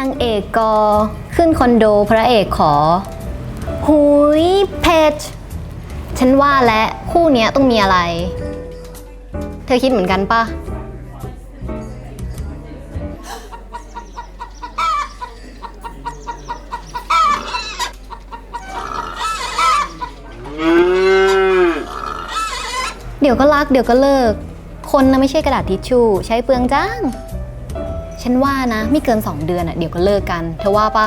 นางเอกก็ขึ้นคอนโดพระเอกขอ หุยเพจฉันว่าและคู่เนี้ยต้องมีอะไร เธอคิดเหมือนกันปะเดี๋ยวก็รักเดี๋ยวก็เลิก คนนะไม่ใช่กระดาษทิชชู่ใช้เปลืองจ้าง ฉันว่านะ ไม่เกิน 2 เดือนอะเดี๋ยวก็เลิกกัน เธอว่าปะ